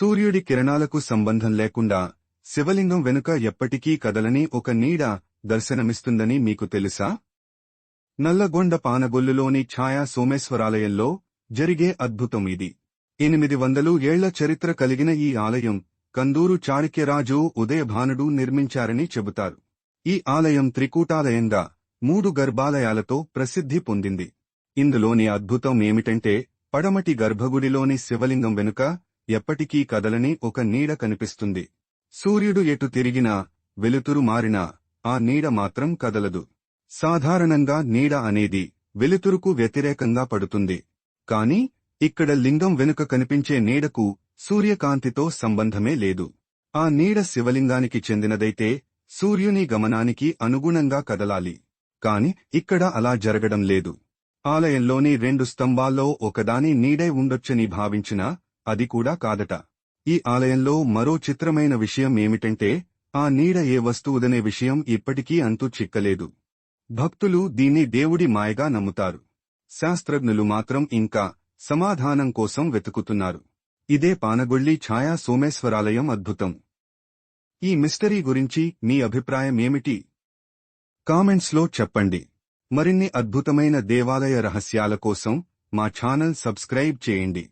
సూర్యుడి కిరణాలకు సంబంధం లేకుండా శివలింగం వెనుక ఎప్పటికీ కదలని ఒక నీడ దర్శనమిస్తుందని మీకు తెలుసా? నల్లగొండ పానగొల్లులోని ఛాయా సోమేశ్వరాలయంలో జరిగే అద్భుతం ఇది. ఎనిమిది వందలు ఏళ్ళ చరిత్ర కలిగిన ఈ ఆలయం కందూరు చాళుక్యరాజు ఉదయభానుడు నిర్మించారని చెబుతారు. ఈ ఆలయం త్రికూటాలయంగా మూడు గర్భాలయాలతో ప్రసిద్ధి పొందింది. ఇందులోని అద్భుతం ఏమిటంటే పడమటి గర్భగుడిలోని శివలింగం వెనుక ఎప్పటికీ కదలని ఒక నీడ కనిపిస్తుంది. సూర్యుడు ఎటు తిరిగినా వెలుతురు మారినా ఆ నీడ మాత్రం కదలదు. సాధారణంగా నీడ అనేది వెలుతురుకు వ్యతిరేకంగా పడుతుంది. కాని ఇక్కడ లింగం వెనుక కనిపించే నీడకు సూర్యకాంతితో సంబంధమే లేదు. ఆ నీడ శివలింగానికి చెందినదైతే సూర్యుని గమనానికి అనుగుణంగా కదలాలి. కాని ఇక్కడ అలా జరగడం లేదు. ఆలయంలోని రెండు స్తంభాల్లో ఒకదాని నీడే ఉండొచ్చని భావించినా అది కూడా కాదట. ఈ ఆలయంలో మరో చిత్రమైన విషయం ఏమిటంటే ఆ నీడ ఏ వస్తువుదనే విషయం ఇప్పటికీ అంతు చిక్కలేదు. భక్తులు దీన్ని దేవుడి మాయగా నమ్ముతారు. శాస్త్రజ్ఞులు మాత్రం ఇంకా సమాధానం కోసం వెతుకుతున్నారు. ఇదే పానగొళ్ళి ఛాయా సోమేశ్వరాలయం అద్భుతం. ఈ మిస్టరీ గురించి మీ అభిప్రాయం ఏమిటి? కామెంట్స్లో చెప్పండి. మరిన్ని అద్భుతమైన దేవాలయ రహస్యాల కోసం మా ఛానల్ సబ్స్క్రైబ్ చేయండి.